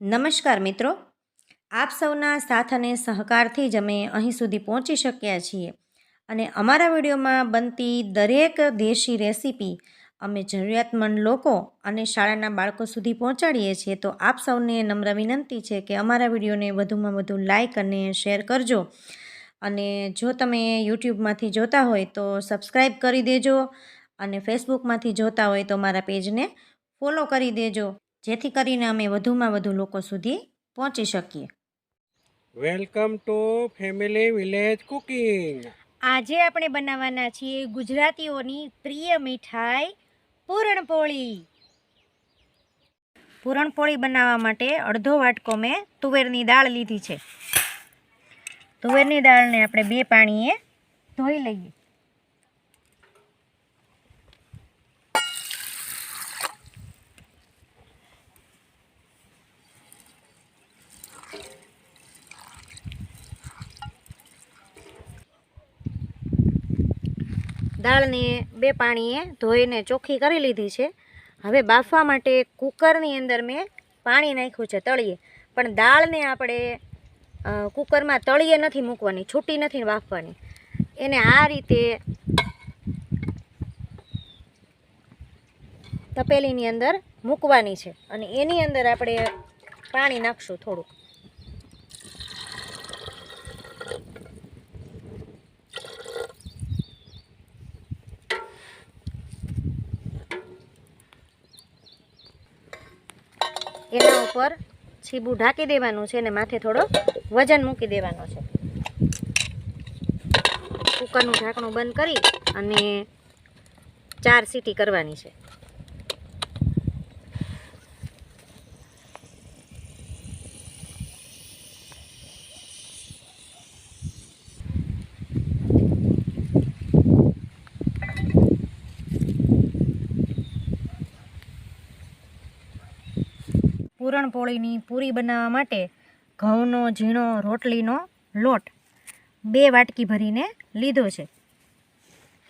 નમસ્કાર મિત્રો. આપ સૌના સાથ અને સહકારથી જ અમે અહીં સુધી પહોંચી શક્યા છીએ. અને અમારા વિડીયોમાં બનતી દરેક દેશી રેસીપી અમે જરૂરિયાતમંદ લોકો અને શાળાના બાળકો સુધી પહોંચાડીએ છીએ, તો આપ સૌને નમ્ર વિનંતી છે કે અમારા વિડીયોને વધુમાં વધુ લાઇક અને શેર કરજો. અને જો તમે યુટ્યુબમાંથી જોતા હોય તો સબસ્ક્રાઈબ કરી દેજો અને ફેસબુકમાંથી જોતા હોય તો મારા પેજને ફોલો કરી દેજો. જેથી કરીને અમે વધુમાં વધુ લોકો સુધી પહોંચી શકીએ. Welcome to family village cooking. આજે આપણે બનાવવાના છીએ ગુજરાતીઓની પ્રિય મીઠાઈ પૂરણપોળી પૂરણપોળી બનાવવા માટે અડધો વાટકો મેં તુવેરની દાળ લીધી છે. તુવેરની દાળને આપણે બે પાણીએ ધોઈ લઈએ. દાળને બે પાણીએ ધોઈને ચોખ્ખી કરી લીધી છે. હવે બાફવા માટે કુકરની અંદર મેં પાણી નાખ્યું છે તળીએ. પણ દાળને આપણે કૂકરમાં તળીએ નથી મૂકવાની, છૂટી નથી બાફવાની. એને આ રીતે તપેલીની અંદર મૂકવાની છે. અને એની અંદર આપણે પાણી નાખશું થોડુંક. એના ઉપર છીબું ઢાંકી દેવાનું છે અને માથે થોડો વજન મૂકી દેવાનો છે. કુકરનું ઢાંકણું બંધ કરી અને ચાર સીટી કરવાની છે. પૂરણપોળીની પૂરી બનાવવા માટે ઘઉંનો, ઝીણો, રોટલીનો લોટ બે વાટકી ભરીને લીધો છે.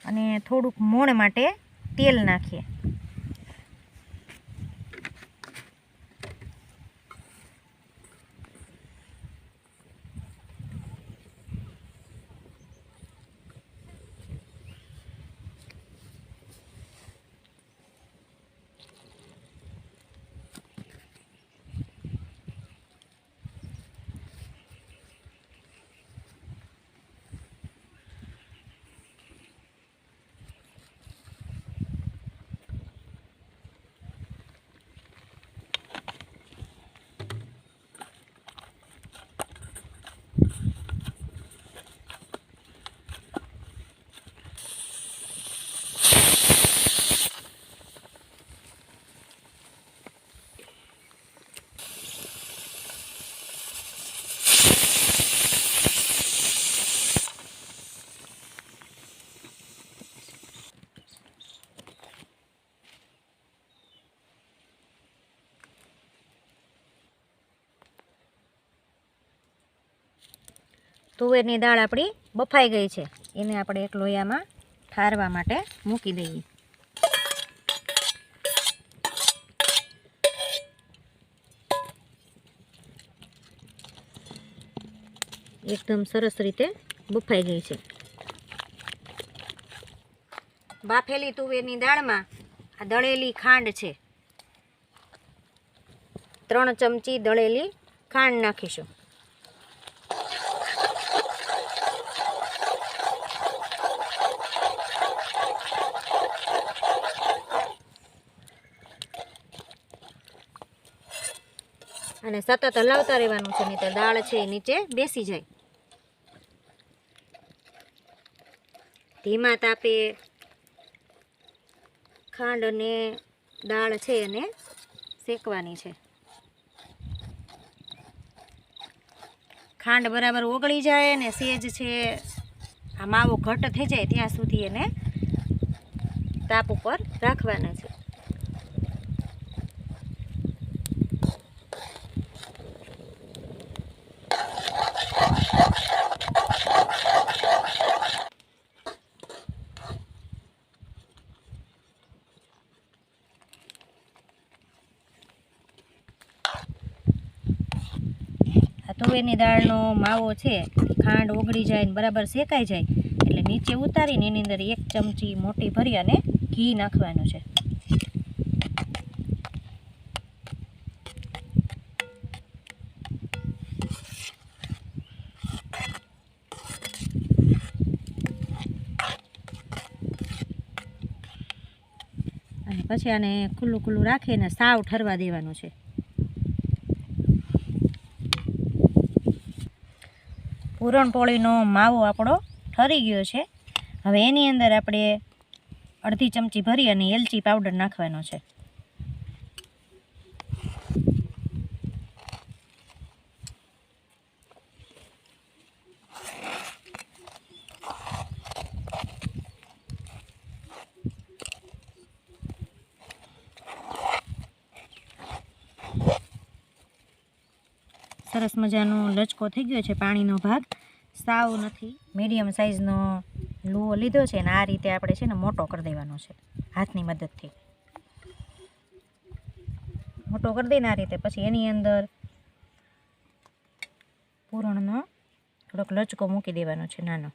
અને થોડુંક મોણ માટે તેલ નાખીએ. તુવેરની દાળ આપણી બફાઈ ગઈ છે. એને આપણે એક લોયામાં ઠારવા માટે મૂકી દઈએ. એકદમ સરસ રીતે બફાઈ ગઈ છે. બાફેલી તુવેરની દાળમાં આ દળેલી ખાંડ છે. ત્રણ ચમચી દળેલી ખાંડ નાખીશું. અને સતત હલાવતા રહેવાનું છે, નહીં તો દાળ છે એ નીચે બેસી જાય. ધીમા તાપે ખાંડ અને દાળ છે એને શેકવાની છે. ખાંડ બરાબર ઓગળી જાય અને સેજ છે, આ માવો ઘટ થઈ જાય ત્યાં સુધી એને તાપ ઉપર રાખવાના છે. તુવેરની દાળનો માવો છે, ખાંડ ઓગળી જાય ને બરાબર શેકાઈ જાય, એટલે નીચે ઉતારીને એની અંદર એક ચમચી મોટી ભરી અને ઘી નાખવાનું છે. પછી આને ખુલ્લું ખુલ્લું રાખીને સાવ ઠરવા દેવાનું છે. પૂરણપોળીનો માવો આપણો ઠરી ગયો છે. હવે એની અંદર આપણે અડધી ચમચી ભરી અને એલચી પાવડર નાખવાનો છે. સરસ મજાનો લચકો થઈ ગયો છે પાણીનો ભાગ. સાવ નથી. મીડિયમ સાઇઝનો લુઓ લીધો છે ને આ રીતે આપણે છે ને મોટો કરી દેવાનો છે, હાથની મદદથી. મોટો કરી દઈને આ રીતે પછી એની અંદર પૂરણનો થોડોક લચકો મૂકી દેવાનો છે નાનો.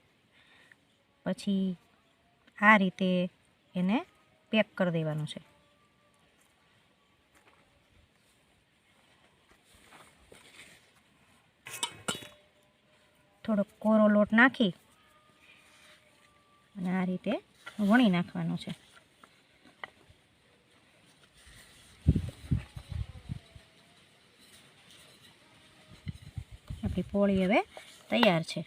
પછી આ રીતે એને પેક કરી દેવાનું છે. થોડોક કોરો લોટ નાખી અને આ રીતે વણી નાખવાનું છે. આપણી પોળી હવે તૈયાર છે.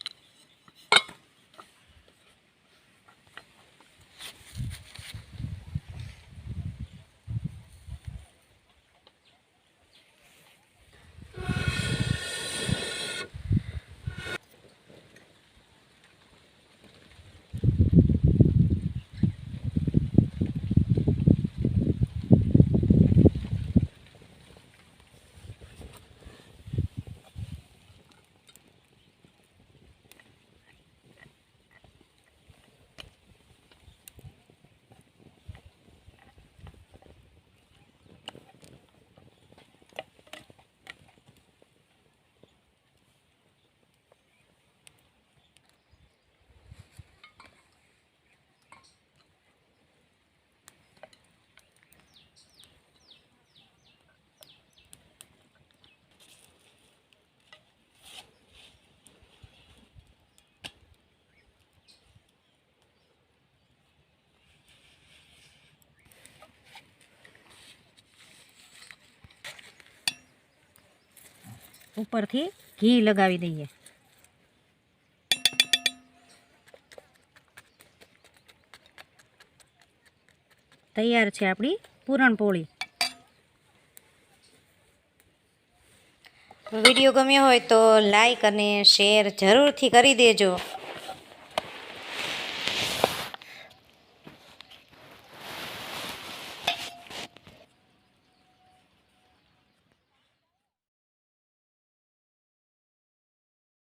ઉપરથી ઘી લગાવી દઈએ. તૈયાર છે આપણી પૂરણપોળી. વીડિયો ગમ્યો હોય તો લાઈક અને શેર જરૂરથી કરી દેજો.